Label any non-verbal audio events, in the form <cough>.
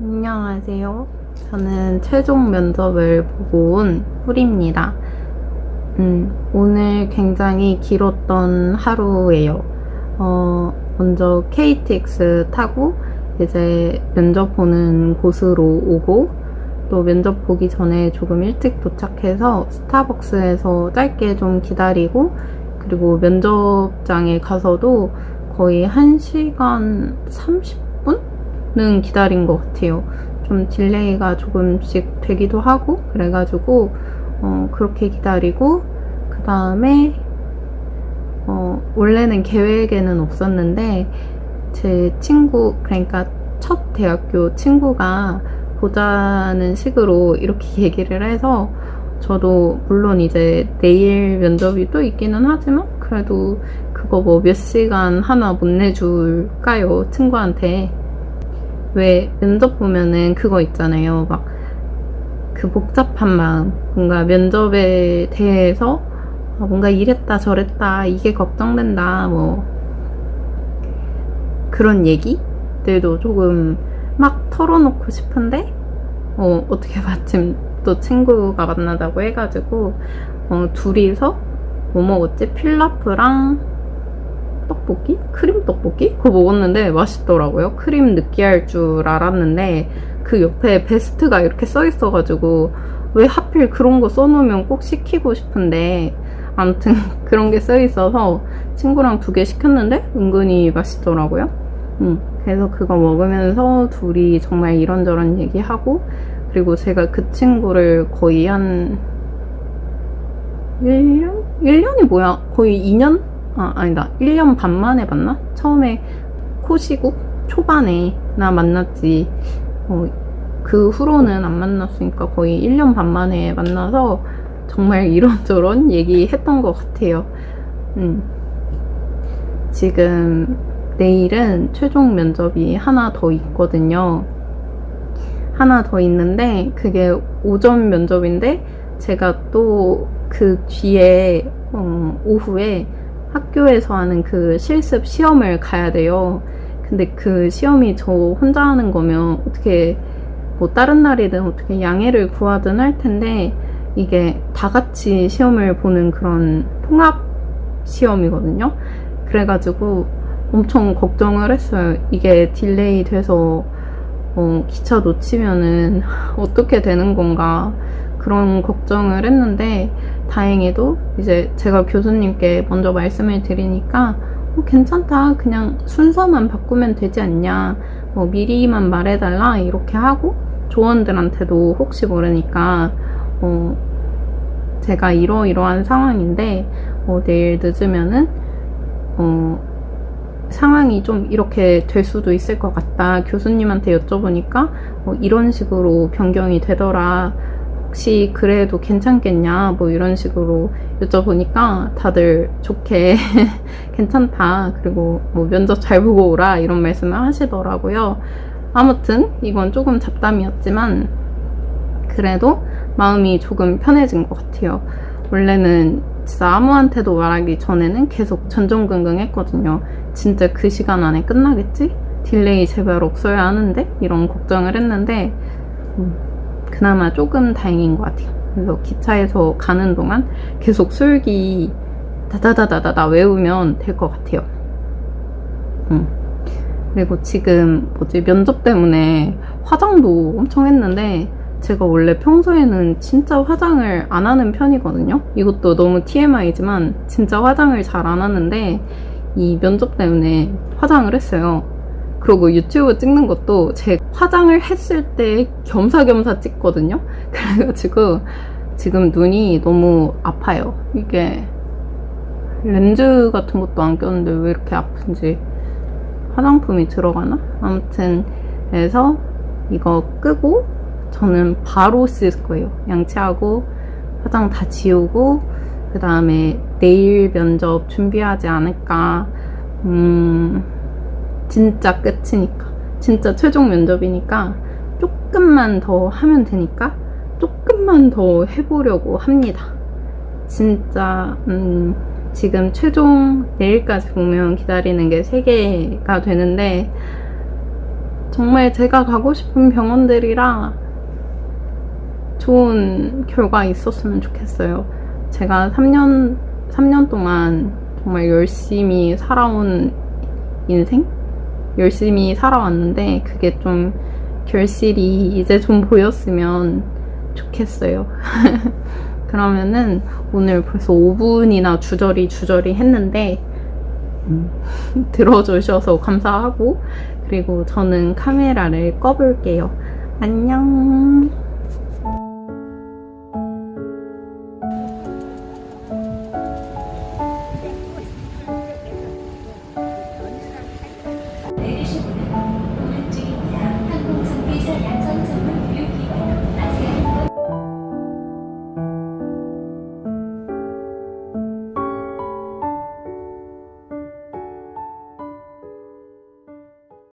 안녕하세요. 저는 최종 면접을 보고 온 훌입니다. 음, 오늘 굉장히 길었던 하루예요. 어, 먼저 KTX 타고 이제 면접 보는 곳으로 오고 또 면접 보기 전에 조금 일찍 도착해서 스타벅스에서 짧게 좀 기다리고 그리고 면접장에 가서도 거의 1시간 30분 은 기다린 것 같아요. 좀 딜레이가 조금씩 되기도 하고 그래가지고 어, 그렇게 기다리고 그 다음에 어, 원래는 계획에는 없었는데 제 친구 그러니까 첫 대학교 친구가 보자는 식으로 이렇게 <laughs> 얘기를 해서 저도 물론 이제 내일 면접이 또 있기는 하지만 그래도 그거 뭐 몇 시간 하나 못 내줄까요 친구한테 왜 면접 보면은 그거 있잖아요 막 그 복잡한 마음 뭔가 면접에 대해서 아, 뭔가 이랬다 저랬다 이게 걱정된다 뭐 그런 얘기들도 조금 막 털어놓고 싶은데 어, 어떻게 <laughs> 마침 또 친구가 만나자고 해가지고 어, 둘이서 뭐 먹었지? 필라프랑 떡볶이? 크림 떡볶이? 그거 먹었는데 맛있더라고요. 크림 느끼할 줄 알았는데 그 옆에 베스트가 이렇게 써 있어가지고 왜 하필 그런 거 써놓으면 꼭 시키고 싶은데 아무튼 <laughs> 그런 게 써 있어서 친구랑 두 개 시켰는데 은근히 맛있더라고요. 음, 그래서 그거 먹으면서 둘이 정말 이런저런 얘기하고 그리고 제가 그 친구를 거의 한 1년? 1년이 뭐야? 거의 2년? 아, 아니다. 1년 반 만에 만나? 처음에 코시국 초반에 나 만났지. 어, 그 후로는 안 만났으니까 거의 1년 반 만에 만나서 정말 <laughs> 이런저런 얘기했던 것 같아요. 음. 지금 내일은 최종 면접이 하나 더 있거든요. 하나 더 있는데 그게 오전 면접인데 제가 또 그 뒤에 어, 오후에 학교에서 하는 그 실습 시험을 가야 돼요. 근데 그 시험이 저 혼자 하는 거면 어떻게 뭐 다른 날이든 어떻게 양해를 구하든 할 텐데 이게 다 같이 시험을 보는 그런 통합 시험이거든요. 그래가지고 엄청 걱정을 했어요. 이게 딜레이 돼서 어, 기차 놓치면은 어떻게 되는 건가 그런 걱정을 했는데 다행히도 이제 제가 교수님께 먼저 말씀을 드리니까 어, 괜찮다 그냥 순서만 바꾸면 되지 않냐 뭐 미리만 말해달라 이렇게 하고 조원들한테도 혹시 모르니까 어, 제가 이러이러한 상황인데 어, 내일 늦으면은 어, 상황이 좀 이렇게 될 수도 있을 것 같다. 교수님한테 여쭤보니까 어, 이런 식으로 변경이 되더라. 혹시 그래도 괜찮겠냐? 뭐 이런 식으로 여쭤보니까 다들 좋게 <laughs> 괜찮다. 그리고 뭐 면접 잘 보고 오라. 이런 말씀을 하시더라고요. 아무튼 이건 조금 잡담이었지만 그래도 마음이 조금 편해진 것 같아요. 원래는 진짜 아무한테도 말하기 전에는 계속 전전긍긍 했거든요. 진짜 그 시간 안에 끝나겠지? 딜레이 제발 없어야 하는데? 이런 걱정을 했는데 음, 그나마 조금 다행인 것 같아요. 그래서 기차에서 가는 동안 계속 술기 다다다다다다 외우면 될 것 같아요. 음. 그리고 지금 뭐지 면접 때문에 화장도 엄청 했는데 제가 원래 평소에는 진짜 화장을 안 하는 편이거든요. 이것도 너무 TMI지만 진짜 화장을 잘 안 하는데 이 면접 때문에 화장을 했어요. 그리고 유튜브 찍는 것도 제 화장을 했을 때 겸사겸사 찍거든요. <laughs> 그래가지고 지금 눈이 너무 아파요. 이게 렌즈 같은 것도 안 꼈는데 왜 이렇게 아픈지 화장품이 들어가나? 아무튼 그래서 이거 끄고 저는 바로 쓸 거예요. 양치하고 화장 다 지우고 그 다음에 내일 면접 준비하지 않을까. 음, 진짜 끝이니까. 진짜 최종 면접이니까 조금만 더 하면 되니까 조금만 더 해보려고 합니다. 진짜, 음, 지금 최종 내일까지 보면 기다리는 게 3개가 되는데 정말 제가 가고 싶은 병원들이라 좋은 결과 있었으면 좋겠어요. 제가 3년, 3년 동안 정말 열심히 살아온 인생? 열심히 살아왔는데 그게 좀 결실이 이제 좀 보였으면 좋겠어요. <laughs> 그러면은 오늘 벌써 5분이나 주저리 주저리 했는데 음, <laughs> 들어주셔서 감사하고 그리고 저는 카메라를 꺼볼게요. 안녕.